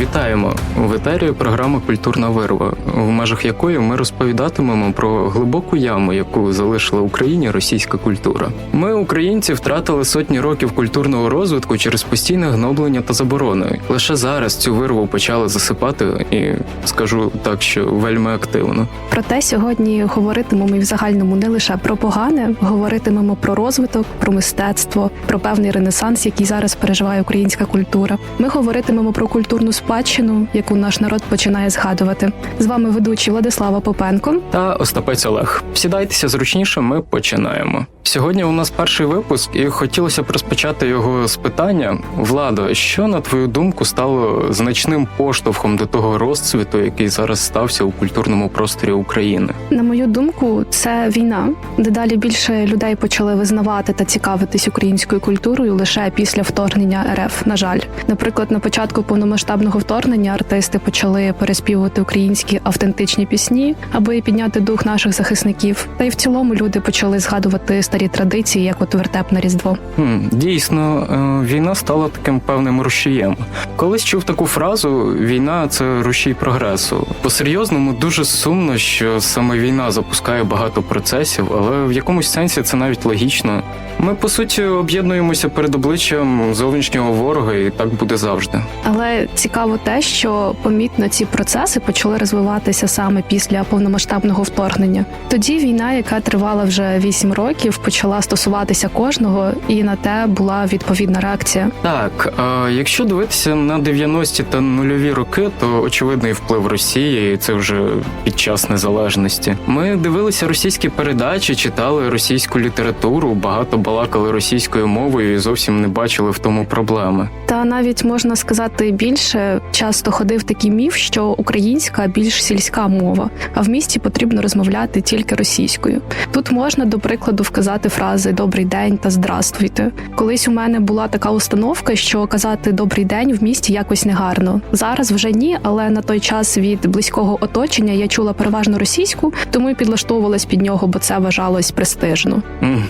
Вітаємо в етері програма Культурна вирва, в межах якої ми розповідатимемо про глибоку яму, яку залишила Україні російська культура. Ми, українці, втратили сотні років культурного розвитку через постійне гноблення та заборони. Лише зараз цю вирву почали засипати, і скажу так, що вельми активно. Проте сьогодні говоритимемо і в загальному не лише про погане, говоритимемо про розвиток, про мистецтво, про певний ренесанс, який зараз переживає українська культура. Ми говоритимемо про культурну спадщину, яку наш народ починає згадувати. З вами ведучі Владислава Попенко. Та Остапець Олег. Сідайтеся зручніше, ми починаємо. Сьогодні у нас перший випуск, і хотілося б розпочати його з питання. Влада, що на твою думку стало значним поштовхом до того розцвіту, який зараз стався у культурному просторі України? На мою думку, це війна. Дедалі більше людей почали визнавати та цікавитись українською культурою лише після вторгнення РФ. На жаль, наприклад, на початку повномасштабного вторгнення артисти почали переспівувати українські автентичні пісні, аби підняти дух наших захисників. Та й в цілому люди почали згадувати старі традиції, як от вертеп на різдво. Хм, дійсно, е, війна стала таким певним рушієм. Колись чув таку фразу: війна це рушій прогресу. По-серйозному дуже сумно, що саме війна запускає багато процесів, але в якомусь сенсі це навіть логічно. Ми по суті об'єднуємося перед обличчям зовнішнього ворога, і так буде завжди. Але цікаво те, що помітно ці процеси почали розвиватися саме після повномасштабного вторгнення. Тоді війна, яка тривала вже 8 років, почала стосуватися кожного, і на те була відповідна реакція. Так, а якщо дивитися на 90-ті та нульові роки, то очевидний вплив Росії, і це вже під час незалежності. Ми дивилися російські передачі, читали російську літературу, багато балакали російською мовою і зовсім не бачили в тому проблеми. Та навіть можна сказати більше, часто ходив такий міф, що українська більш сільська мова, а в місті потрібно розмовляти тільки російською. Тут можна до прикладу вказати фрази Добрий день та Здравствуйте. Колись у мене була така установка, що казати Добрий день в місті якось негарно. Зараз вже ні, але на той час від близького оточення я чула переважно російську, тому і підлаштовувалась під нього, бо це вважалось престижно. М,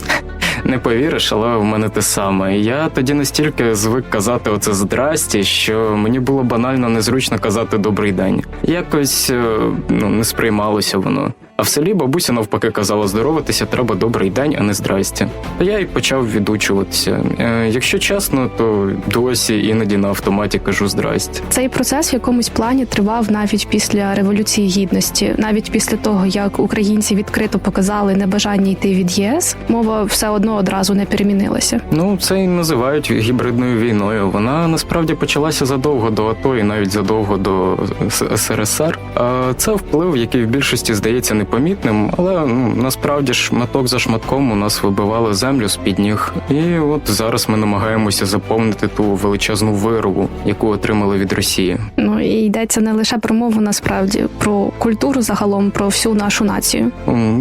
Не повіриш, але в мене те саме. Я тоді настільки звик казати оце здрасті, що мені було банально незручно казати добрий день. Якось е, ну не сприймалося воно. А в селі бабуся навпаки казала здороватися треба добрий день, а не здрасті. Та я й почав відучуватися. Е, якщо чесно, то досі іноді на автоматі кажу здрасті. Цей процес в якомусь плані тривав навіть після революції гідності, навіть після того як українці відкрито показали небажання йти від єС, мова все одно одразу не перемінилася. Ну, це і називають гібридною війною. Вона насправді почалася задовго до АТО і навіть задовго до СРСР. А це вплив, який в більшості здається непомітним, але ну насправді шматок за шматком у нас вибивали землю з під ніг. І от зараз ми намагаємося заповнити ту величезну вирву, яку отримали від Росії. Ну і йдеться не лише про мову, насправді про культуру загалом, про всю нашу націю.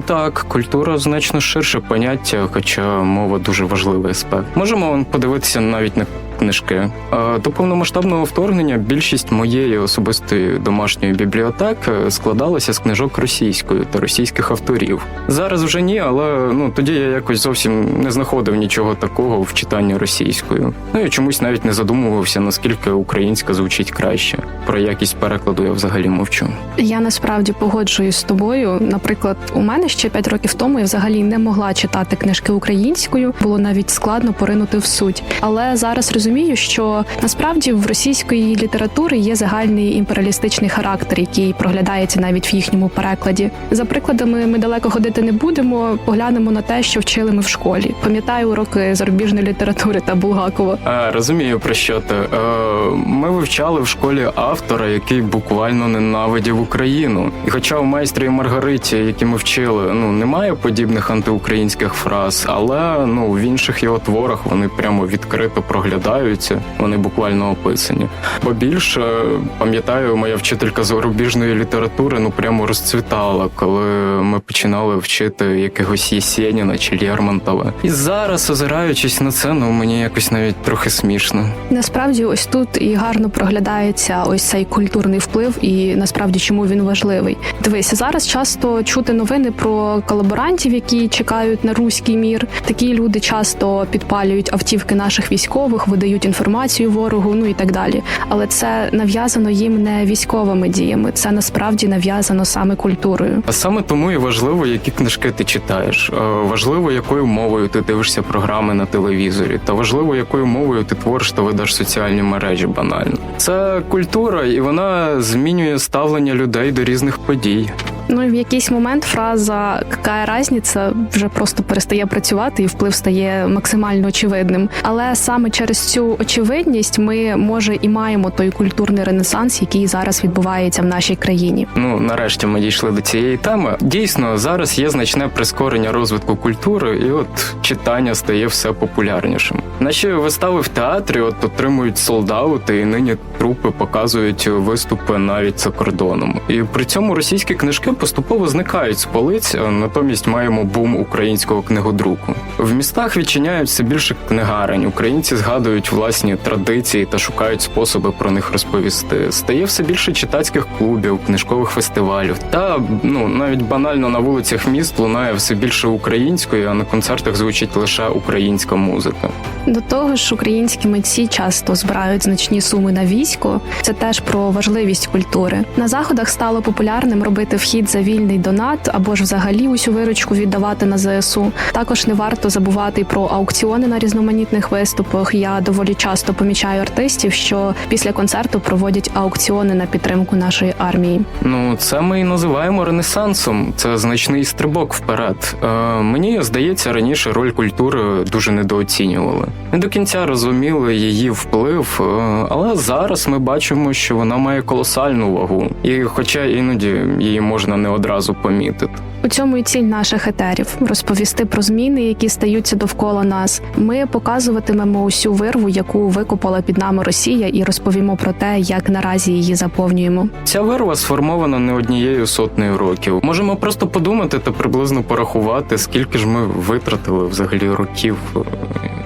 Так, культура значно ширше поняття, хоча мова дуже важливий аспект. Можемо подивитися навіть на книжки. До повномасштабного вторгнення більшість моєї особистої домашньої бібліотеки складалася з книжок російською та російських авторів. Зараз вже ні, але ну тоді я якось зовсім не знаходив нічого такого в читанні російською. Ну і чомусь навіть не задумувався, наскільки українська звучить краще. Про якість перекладу я взагалі мовчу. Я насправді погоджуюсь з тобою. Наприклад, у мене ще 5 років тому я взагалі не могла читати книжки українською, було навіть складно поринути в суть. Але зараз розумію, що насправді в російської літератури є загальний імперіалістичний характер, який проглядається навіть в їхньому перекладі. За прикладами, ми далеко ходити не будемо. Поглянемо на те, що вчили ми в школі. Пам'ятаю уроки зарубіжної літератури та Булгакова. А, розумію про що ти. Е, ми вивчали в школі автора, який буквально ненавидів Україну. І хоча у майстрі і Маргариті, які ми вчили, ну немає подібних антиукраїнських фраз, але ну в інших його творах вони прямо відкрито проглядаються, вони буквально описані. Бо більше пам'ятаю, моя вчителька зарубіжної літератури ну прямо розцвітала, коли ми починали вчити якогось Єсєніна чи Лермонтова. І зараз, озираючись на це, ну мені якось навіть трохи смішно. Насправді, ось тут і гарно проглядається ось цей культурний вплив, і насправді чому він важливий. Дивися, зараз часто чути новини про колаборантів, які чекають на руський мір. Такі люди часто підпалюють автівки наших військових, видають дають інформацію ворогу, ну і так далі. Але це нав'язано їм не військовими діями, це насправді нав'язано саме культурою. А саме тому і важливо, які книжки ти читаєш. Е, Важливо, якою мовою ти дивишся програми на телевізорі, та важливо, якою мовою ти твориш та ведеш соціальні мережі банально. Це культура, і вона змінює ставлення людей до різних подій. Ну і в якийсь момент фраза «какая разниця» вже просто перестає працювати, і вплив стає максимально очевидним. Але саме через цю очевидність ми може і маємо той культурний ренесанс, який зараз відбувається в нашій країні. Ну, нарешті ми дійшли до цієї теми. Дійсно, зараз є значне прискорення розвитку культури, і от читання стає все популярнішим. Наші вистави в театрі от отримують солдаути, і нині трупи показують виступи навіть за кордоном. І при цьому російські книжки поступово зникають з полиць, натомість маємо бум українського книгодруку. В містах відчиняють все більше книгарень. Українці згадують власні традиції та шукають способи про них розповісти. Стає все більше читацьких клубів, книжкових фестивалів. Та ну навіть банально на вулицях міст лунає все більше української, а на концертах звучить лише українська музика. До того ж, українські митці часто збирають значні суми на військо. Це теж про важливість культури. На заходах стало популярним робити вхід за вільний донат або ж взагалі усю виручку віддавати на ЗСУ. Також не варто забувати про аукціони на різноманітних виступах. Я доволі часто помічаю артистів, що після концерту проводять аукціони на підтримку нашої армії. Ну, це ми і називаємо ренесансом. Це значний стрибок вперед. Е, мені здається, раніше роль культури дуже недооцінювали. Не до кінця розуміли її вплив, е, але зараз ми бачимо, що вона має колосальну вагу, і хоча іноді її можна не одразу помітити. У цьому і ціль наших етерів розповісти про зміни, які стаються довкола нас. Ми показуватимемо усю вирву, яку викопала під нами Росія, і розповімо про те, як наразі її заповнюємо. Ця вирва сформована не однією сотнею років. Можемо просто подумати та приблизно порахувати, скільки ж ми витратили взагалі років, е,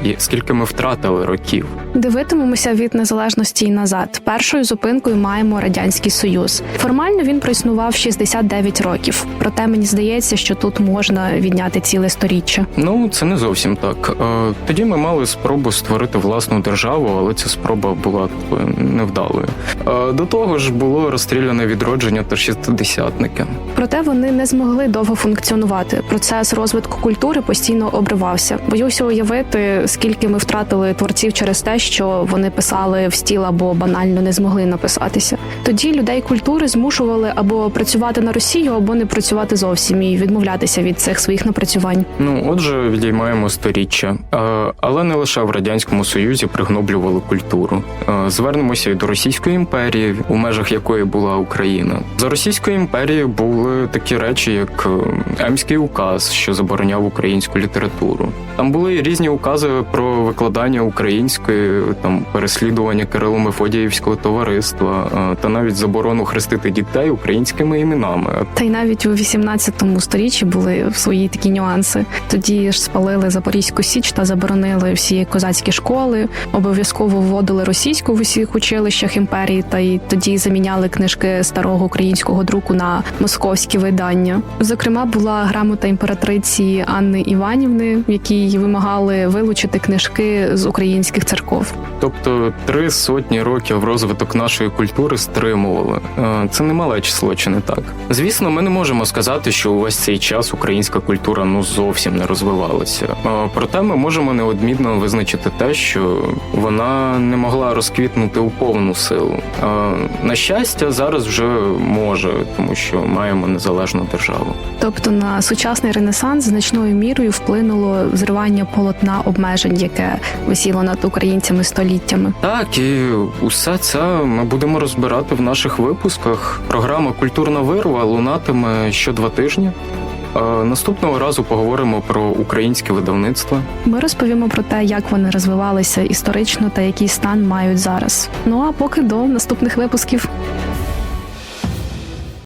і скільки ми втратили років. Дивитимемося від незалежності й назад. Першою зупинкою маємо радянський союз. Формально він проіснував 69 років. Проте мені здається, що тут можна відняти ціле сторіччя. Ну, це не зовсім так. Е, Тоді ми мали спробу створити власну державу, але ця спроба була невдалою. Е, До того ж було розстріляне відродження та шістдесятники. Проте вони не змогли довго функціонувати. Процес розвитку культури постійно обривався. Боюся уявити, скільки ми втратили творців через те, що вони писали в стіл або банально не змогли написатися. Тоді людей культури змушували або працювати на Росію, або не працювати зовсім і відмовлятися від цих своїх напрацювань. Ну, отже, відіймаємо сторіччя. Е, Але не лише в радянському союзі пригноблювали культуру. Е, Звернемося і до Російської імперії, у межах якої була Україна. За Російською імперією були такі речі, як е, Емський указ, що забороняв українську літературу. Там були різні укази про викладання української, там переслідування Кирило Мефодіївського товариства е, та навіть заборону хрестити дітей українськими іменами. Та й навіть у 18 сторіччі були свої такі нюанси. Тоді ж спалили Запорізьку Січ та заборонили всі козацькі школи. Обов'язково вводили російську в усіх училищах імперії, та й тоді заміняли книжки старого українського друку на московські видання. Зокрема, була грамота імператриці Анни Іванівни, в якій вимагали вилучити книжки з українських церков. Тобто три сотні років розвиток нашої культури стримували. Е, Це немале число, чи не так? Звісно, ми не можемо сказати, що увесь цей час українська культура ну зовсім не розвивалася. Е, Проте ми можемо неодмінно визначити те, що вона не могла розквітнути у повну силу. Е, На щастя, зараз вже може, тому що маємо незалежну державу. Тобто на сучасний ренесанс значною мірою вплинуло зривання полотна обмежень, яке висіло над українцями століттями. Так, і усе це ми будемо розбирати в наших випусках. Програма Культурна вирва лунатиме що два тижні. Наступного разу поговоримо про українське видавництво. Ми розповімо про те, як вони розвивалися історично та який стан мають зараз. Ну а поки до наступних випусків.